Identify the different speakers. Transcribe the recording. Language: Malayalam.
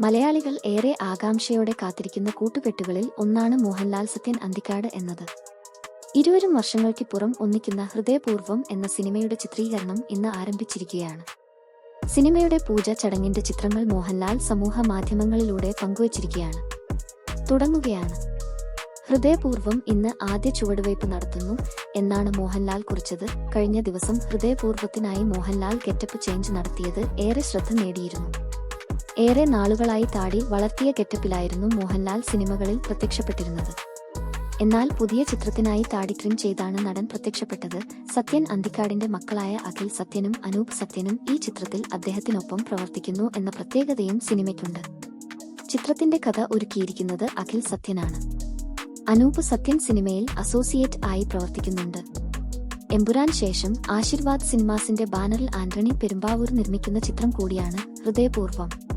Speaker 1: മലയാളികൾ ഏറെ ആകാംക്ഷയോടെ കാത്തിരിക്കുന്ന കൂട്ടുകെട്ടുകളിൽ ഒന്നാണ് മോഹൻലാൽ സത്യൻ അന്തിക്കാട് എന്നത്. ഇരുവരും വർഷങ്ങൾക്കിപ്പുറം ഒന്നിക്കുന്ന ഹൃദയപൂർവം എന്ന സിനിമയുടെ ചിത്രീകരണം ഇന്ന് ആരംഭിച്ചിരിക്കുകയാണ്. സിനിമയുടെ പൂജ ചടങ്ങിന്റെ ചിത്രങ്ങൾ മോഹൻലാൽ സമൂഹ മാധ്യമങ്ങളിലൂടെ പങ്കുവച്ചിരിക്കുകയാണ്. തുടങ്ങുകയാണ്. ഹൃദയപൂർവം ഇന്ന് ആദ്യ ചുവടുവയ്പ് നടത്തുന്നു എന്നാണ് മോഹൻലാൽ കുറിച്ചത്. കഴിഞ്ഞ ദിവസം ഹൃദയപൂർവത്തിനായി മോഹൻലാൽ ഗെറ്റപ്പ് ചേഞ്ച് നടത്തിയത് ഏറെ ശ്രദ്ധ നേടിയിരുന്നു. ഏറെ നാളുകളായി താടി വളർത്തിയ ഗെറ്റപ്പിലായിരുന്നു മോഹൻലാൽ സിനിമകളിൽ പ്രത്യക്ഷപ്പെട്ടിരുന്നത്. എന്നാൽ പുതിയ ചിത്രത്തിനായി താടി ട്രിം ചെയ്താണ് നടൻ പ്രത്യക്ഷപ്പെട്ടത്. സത്യൻ അന്തിക്കാടിന്റെ മക്കളായ അഖിൽ സത്യനും അനൂപ് സത്യനും ഈ ചിത്രത്തിൽ അദ്ദേഹത്തിനൊപ്പം പ്രവർത്തിക്കുന്നു എന്ന പ്രത്യേകതയും സിനിമയ്ക്കുണ്ട്. ചിത്രത്തിന്റെ കഥ ഒരുക്കിയിരിക്കുന്നത് അഖിൽ സത്യനാണ്. അനൂപ് സത്യൻ സിനിമയിൽ അസോസിയേറ്റ് ആയി പ്രവർത്തിക്കുന്നുണ്ട്. എമ്പുരാൻ ശേഷം ആശീർവാദ് സിനിമാസിന്റെ ബാനറിൽ ആന്റണി പെരുമ്പാവൂർ നിർമ്മിക്കുന്ന ചിത്രം കൂടിയാണ് ഹൃദയപൂർവം